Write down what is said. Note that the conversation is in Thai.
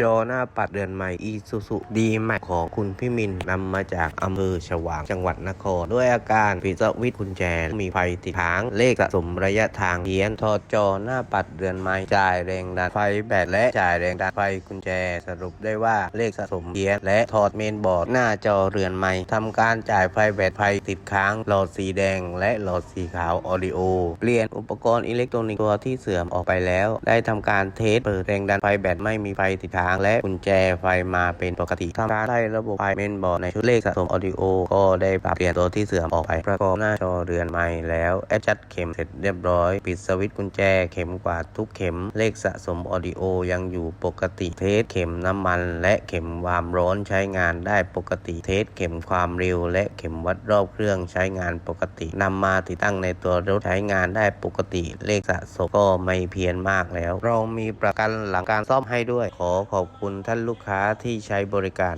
จอหน้าปัดเดือนใหม่อีซูซูดีใหม่ของคุณพี่มินนำมาจากอำเภอฉวางจังหวัดนคร ด้วยอาการปิดสวิตช์กุญแจ มีไฟติดค้างเลขสะสมระยะทางเพี้ยนถอดจอหน้าปัดเดือนใหม่จ่ายแรงดันไฟแบตและจ่ายแรงดันไฟกุญแจ สรุปได้ว่าเลขสะสมเพี้ยนและถอดเมนบอร์ดหน้าจอเรือนใหม่ทำการจ่ายไฟแบตไฟติดค้าง หลอดสีแดง และหลอดสีขาวออดิโอเปลี่ยนอุปกรณ์อิเล็กทรอนิกส์ตัวที่เสื่อมออกไปแล้ว ได้ทำการเทสเปิดแรงดันไฟแบตไม่มีไฟติดค้างและกุญแจไฟมาเป็นปกติทำการได้ระบบไฟเมนบอร์ดในชุดเลขสะสมออดิโอ ก็ได้ปรับเปลี่ยนตัวที่เสื่อมออกไป ประกอบหน้าจอเรือนใหม่แล้วแอดจัดเข็มเสร็จเรียบร้อย ปิดสวิตช์กุญแจเข็มกวาดทุกเข็มเลขสะสมออดิโอยังอยู่ปกติเทสเข็มน้ำมัน และเข็มความร้อนใช้งานได้ปกติเทสเข็มความเร็ว และเข็มวัดรอบเครื่องใช้งานปกตินำมาติดตั้งในตัวรถใช้งานได้ปกติเลขสะสมก็ไม่เพี้ยนมากแล้ว เรามีประกันหลังการซ่อมให้ด้วยขอขออบคุณท่านลูกค้าที่ใช้บริการ